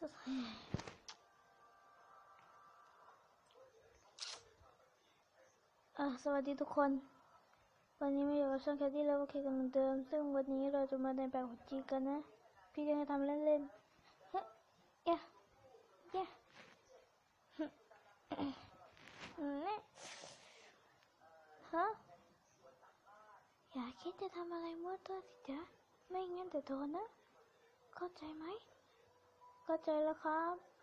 สวัสดีทุกคน วันนี้มาอยู่กับช่องแคดดี้แล้วโอเคกันเหมือนเดิม ซึ่งวันนี้เราจะมาในแบบหัวจีกันนะ พี่จะทำเล่นๆ เฮ้ยเย้เย้เนี่ยฮะ อย่าคิดจะทำอะไรมั่วตัวสิจ๊ะ ไม่งั้นจะโดนนะ เข้าใจไหม เข้าใจแล้วครับ